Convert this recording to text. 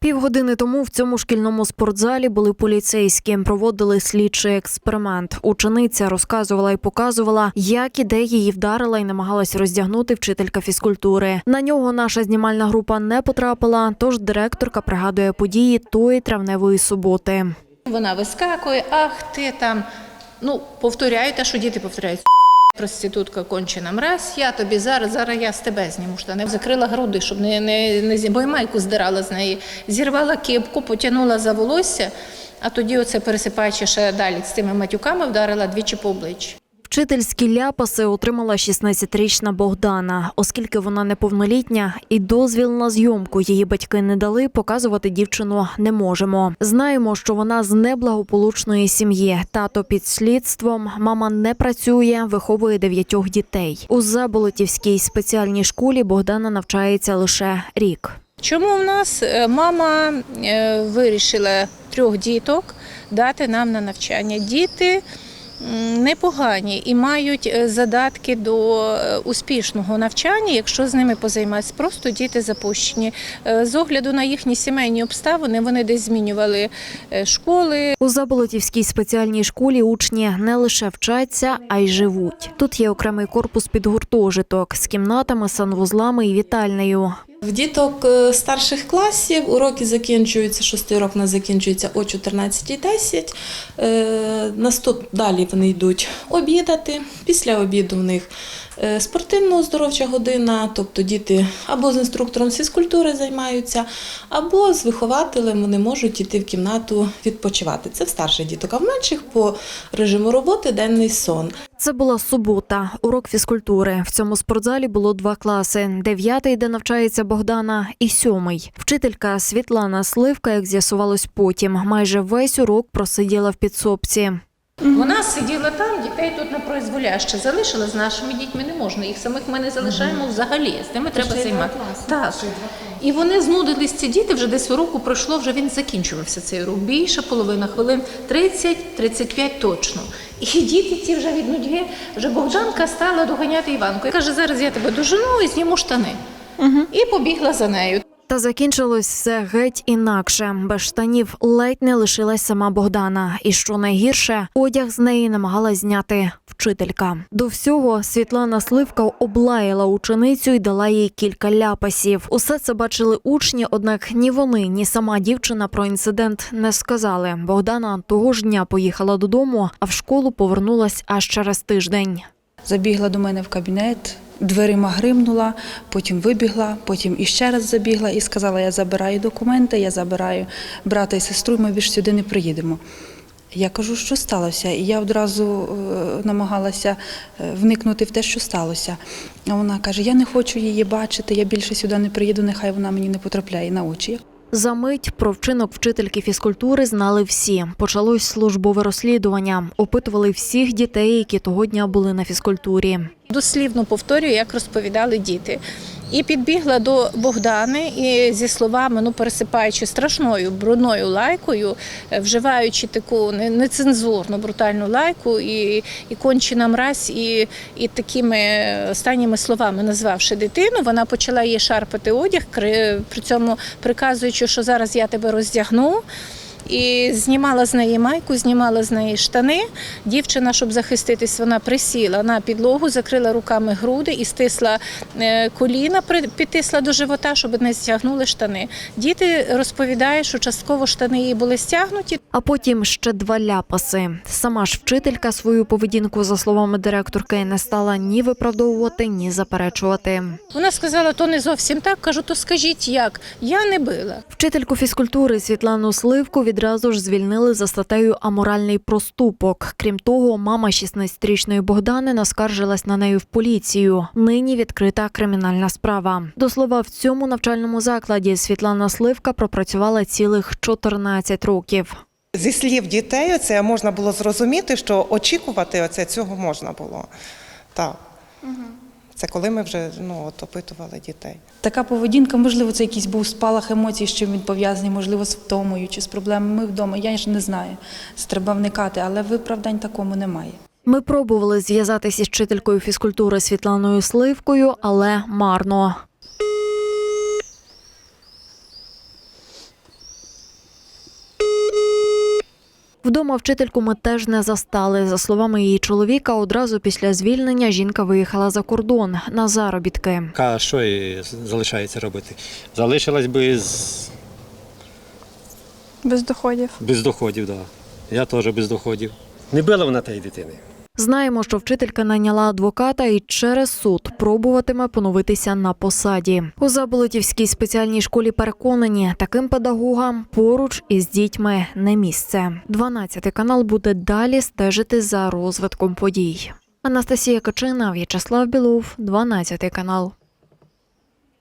Півгодини тому в цьому шкільному спортзалі були поліцейські, проводили слідчий експеримент. Учениця розказувала і показувала, як і де її вдарила і намагалась роздягнути вчителька фізкультури. На нього наша знімальна група не потрапила, тож директорка пригадує події тої травневої суботи. Вона вискакує, ах, ти там. Ну, повторяю те, що діти повторяють. Проститутка кончена мразь, я тобі зараз, зараз я з тебе зніму штани. Закрила груди, щоб не, не, не зі- бо й майку здирала з неї. Зірвала кепку, потягнула за волосся, а тоді, оце пересипаючи ще далі з цими матюками, вдарила двічі по обличчю. Вчительські ляпаси отримала 16-річна Богдана, оскільки вона неповнолітня і дозвіл на зйомку її батьки не дали, показувати дівчину не можемо. Знаємо, що вона з неблагополучної сім'ї. Тато під слідством, мама не працює, виховує дев'ятьох дітей. У Заболотівській спеціальній школі Богдана навчається лише рік. Чому в нас е, мама е, вирішила трьох діток дати нам на навчання? Діти непогані і мають е, задатки до е, успішного навчання, якщо з ними позайматися. Просто діти запущені. Е, З огляду на їхні сімейні обставини вони десь змінювали школи, У Заболотівській спеціальній школі учні не лише вчаться, а й живуть. Тут є окремий корпус під гуртожиток з кімнатами, санвузлами і вітальнею. В діток е, старших класів уроки закінчуються, шостий урок у нас закінчується о 14.10. Е, Наступ далі вони йдуть обідати. Після обіду в них е, спортивно-оздоровча година, тобто діти або з інструктором фізкультури займаються, або з вихователем вони можуть йти в кімнату відпочивати. Це в старших діток, а в менших по режиму роботи денний сон. Це була субота, урок фізкультури. В цьому спортзалі було два класи: дев'ятий, де навчається Богдана, і сьомий. Вчителька Світлана Сливка, як з'ясувалось потім, майже весь урок просиділа в підсобці. Вона сиділа там, дітей тут на произволяще залишила з нашими дітьми не можна. Їх самих ми не залишаємо взагалі. З ними треба займати. І вони знудились ці діти. Вже десь уроку пройшло, вже він закінчувався цей рух. Більше половина хвилин 30-35 точно. І діти ці вже від нудьги, вже Богданка стала доганяти Іванку. І каже, зараз я тебе дожену і зніму штани. І побігла за нею. Та закінчилось все геть інакше. Без штанів ледь не лишилась сама Богдана. І що найгірше, одяг з неї намагалась зняти вчителька. До всього Світлана Сливка облаяла ученицю і дала їй кілька ляпасів. Усе це бачили учні, однак ні вони, ні сама дівчина про інцидент не сказали. Богдана того ж дня поїхала додому, а в школу повернулась аж через тиждень. Забігла до мене в кабінет, дверима гримнула, потім вибігла, потім іще раз забігла і сказала: Я забираю документи, я забираю брата і сестру, ми більше сюди не приїдемо. Я кажу, що сталося, і я одразу е, намагалася е, вникнути в те, що сталося. А вона каже: Я не хочу її бачити, я більше сюди не приїду, нехай вона мені не потрапляє на очі. За мить про вчинок вчительки фізкультури знали всі. Почалось службове розслідування. Опитували всіх дітей, які того дня були на фізкультурі. Дослівно повторюю, як розповідали діти. І підбігла до Богдани і зі словами, ну пересипаючи страшною брудною лайкою, е, вживаючи таку не- нецензурну брутальну лайку, і, і кончена мразь, і, і такими останніми словами назвавши дитину, вона почала їй шарпати одяг, при цьому приказуючи, що зараз я тебе роздягну. І знімала з неї майку, знімала з неї штани. Дівчина, щоб захиститись, вона присіла на підлогу, закрила руками груди і стисла е, коліна, підтисла до живота, щоб не стягнули штани. Діти розповідають, що частково штани її були стягнуті. А потім ще два ляпаси. Сама ж вчителька свою поведінку, за словами директорки, не стала ні виправдовувати, ні заперечувати. Вона сказала, то не зовсім так. Кажу, то скажіть як? Я не била. Вчительку фізкультури Світлану Сливку відразу ж звільнили за статтею аморальний проступок. Крім того, мама 16-річної Богдани наскаржилась на неї в поліцію. Нині відкрита кримінальна справа. До слова, в цьому навчальному закладі Світлана Сливка пропрацювала цілих 14 років. Зі слів дітей, це можна було зрозуміти, що очікувати оце цього можна було. Так. Це коли ми вже ну, от, опитували дітей. Така поведінка, можливо, це якийсь був спалах емоцій, з чим він пов'язаний, можливо, з втомою чи з проблемами вдома. Я ж не знаю. Це треба вникати, але виправдань такому немає. Ми пробували зв'язатися із вчителькою фізкультури Світланою Сливкою, але марно. Вдома вчительку ми теж не застали. За словами її чоловіка, одразу після звільнення жінка виїхала за кордон на заробітки. А що і залишається робити? Залишилась би з... Без доходів. без доходів, так. Да. Я теж без доходів. Не била вона тієї дитини. Знаємо, що вчителька найняла адвоката і через суд пробуватиме поновитися на посаді. У Заболотівській спеціальній школі переконані, таким педагогам поруч із дітьми не місце. 12 канал буде далі стежити за розвитком подій. Анастасія Качина, В'ячеслав Білов, 12 канал.